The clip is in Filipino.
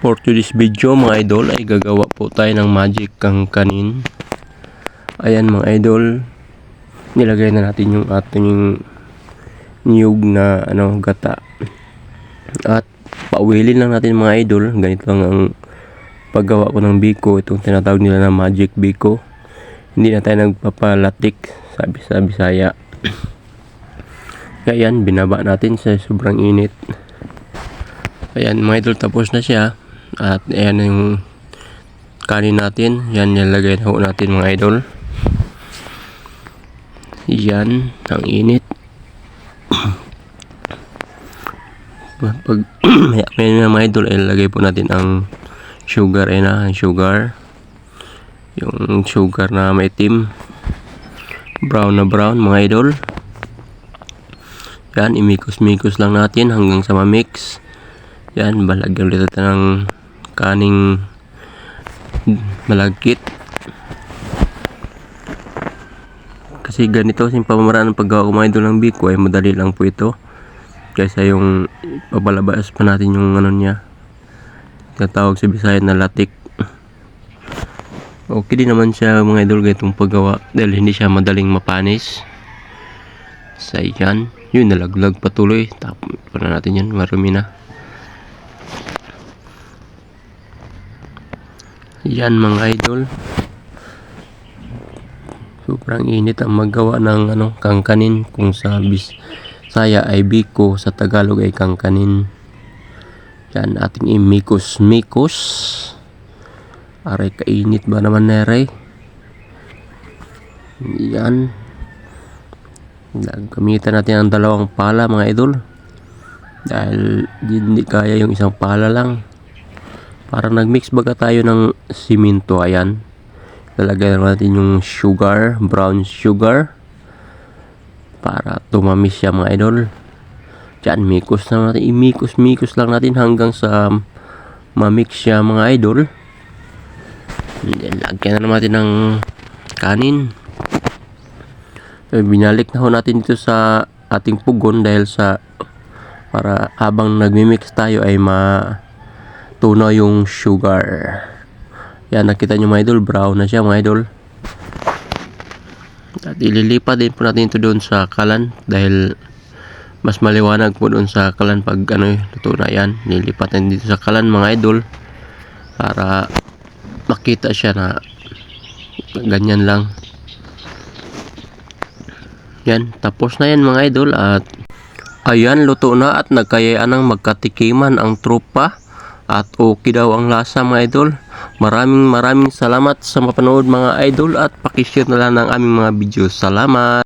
For today's video mga idol ay gagawa po tayo ng magic kang kanin. Ayan mga idol, nilagay na natin yung ating niyog na ano gata. At pauwilin lang natin mga idol, ganito lang ang paggawa ko ng biko, itong tinatawag nila na magic biko. Hindi na tayo nagpapalatik, sabi sa Bisaya. Kaya yan, binaba natin sa sobrang init. Ayan mga idol, tapos na siya. At ayan yung kanin natin. Yan, nilagay na ho natin mga idol. Yan, ang init. Pag maya na mga idol, ilagay po natin ang sugar. Ayan na, ang sugar. Yung sugar na may itim. Brown na brown mga idol. Yan, imikos-mikos lang natin hanggang sa ma-mix. Yan, balagyan ulit natin ng kaning malagkit. Kasi ganito kasing pamamaraan ng paggawa ko mga idol ng biko ay madali lang po ito. Kaysa yung papalabas pa natin yung ano niya. Tinatawag sa Bisaya na latik. Okay din naman siya mga idol ganitong paggawa dahil hindi siya madaling mapanis. Sa yan, yun nalaglag patuloy. Tapos pa na natin yan, marumi na. Yan mga idol. Sobrang init ang maggawa ng ano, kangkanin kung sa Bisaya ay biko, sa Tagalog ay kangkanin. Yan ating imikos-mikos. Aray kainit ba naman nere? Yan. Gamitan natin ang dalawang pala mga idol. Dahil hindi kaya yung isang pala lang. Parang nagmix baga tayo ng siminto. Ayan. Lalagyan natin yung sugar, brown sugar. Para tumamis siya mga idol. Diyan, mikos na natin. Imikos-mikos lang natin hanggang sa mamix siya mga idol. Then, lagyan na naman natin ng kanin. Eh, binalik na ho natin dito sa ating pugon dahil sa para habang nagmi-mix tayo ay matunaw yung sugar. Yan, nakita nyo mga idol, brown na siya mga idol. At ililipat din po natin ito doon sa kalan dahil mas maliwanag po doon sa kalan pag ano luto na yan. Nilipat natin dito sa kalan mga idol para makita siya na ganyan lang. Yan, tapos na yan mga idol at ayan, luto na at nagkayaan ng magkatikiman ang tropa at okay daw ang lasa mga idol. Maraming maraming salamat sa mapanood mga idol at pakishare na lang ng aming mga videos. Salamat!